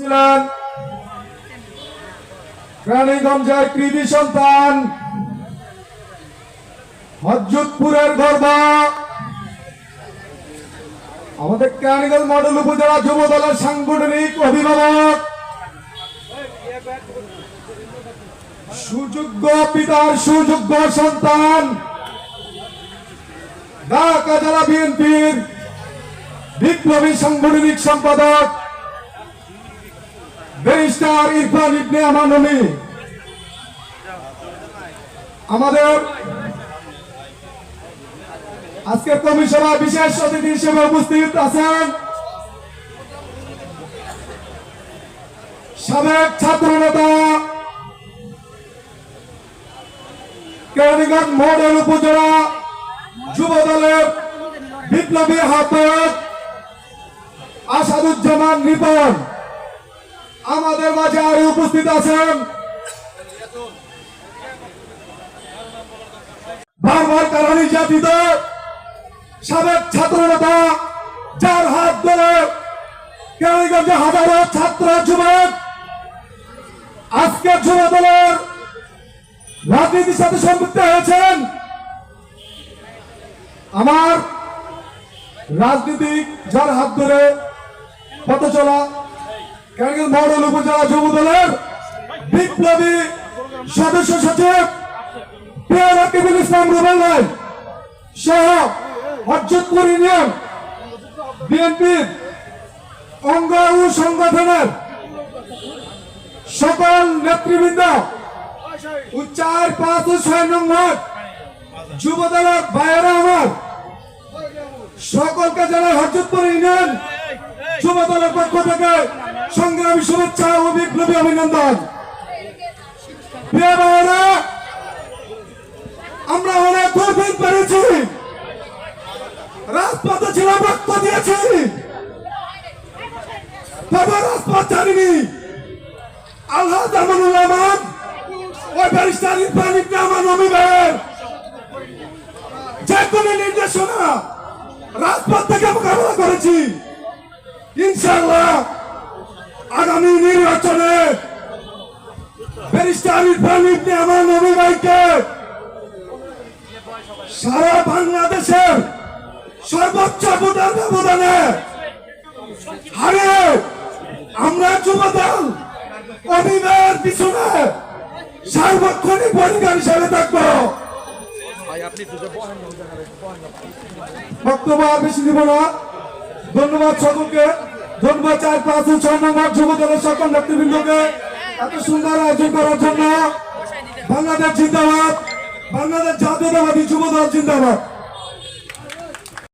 ছিলেন রানীগঞ্জের কৃতি সন্তান হজরতপুরের গর্ব। আমাদের কেরানীগঞ্জ মডেল উপজেলা যুব দলের সাংগঠনিক অভিভাবক, সুযোগ্য পিতার সুযোগ্য সন্তান, ঢাকা জেলা বিএনপির বিপ্লবী সাংগঠনিক সম্পাদক ব্যারিস্টার ইরফান ইবনে আমানমি। আমাদের আজকের কমিশনার বিশেষ অতিথি হিসেবে উপস্থিত আছেন সাবেক ছাত্র নেতা মডেল উপজেলা যুব দলের বিপ্লবী আহ্বায়ক আসাদুজ্জামান রিপন আমাদের মাঝে আরও উপস্থিত আছেন। বারবার কারণ নির্যাতিত সাবেক ছাত্র যার হাত ধরে কেরানীগঞ্জে হাজারো ছাত্র যুবক আজকে যুব দলের রাজনীতির সাথে সম্পৃক্ত হয়েছেন। আমার রাজনীতিক যার হাত ধরে পথ চলা কেরানীগঞ্জ মডেল উপজেলা যুব দলের বিপ্লবী সদস্য সচিব পেয়ার আকিবুল ইসলাম রুবেল ভাই সহ হরজতপুর ইউনিয়ন বিএনপির অঙ্গ ও সংগঠনের সকল নেতৃবৃন্দ চার পাঁচ ও ছয় নম্বর যুব দলের ভাইয়েরা আমার সকলকে জানাই হরজতপুর ইউনিয়ন যুব দলের পক্ষ থেকে সংগ্রামী শুভেচ্ছা ও বিপ্লবী অভিনন্দন। আমরা অনেক দুর্দিন পেরেছি রাজপথে ছিলাম রক্ত দিয়েছি। রাজপথ জানিনি। নির্দেশনা রাজপথ থেকে মোকাবেলা করেছি। ইনশাআল্লাহ আগামী নির্বাচনে ব্যারিস্টার ইরফান ইবনে আমার নবী ভাইকে সারা বাংলাদেশের সর্বোচ্চ ভোটার ব্যবধানে হারে আমরা যুবদল অভিনয়ের পিছনে সার্বক্ষণিক ভূমিকা হিসাবে থাকব। বক্তব্য বেশি দিব না। ধন্যবাদ সকলকে। ধন্যবাদ চার পাঁচ ছয় নম্বর যুব সকল নেতৃবৃন্দকে এত সুন্দর আয়োজন করার জন্য বাংলাদেশ জিন্দাবাদ, বাংলাদেশ জাতীয়তাবাদী যুব দল জিন্দাবাদ।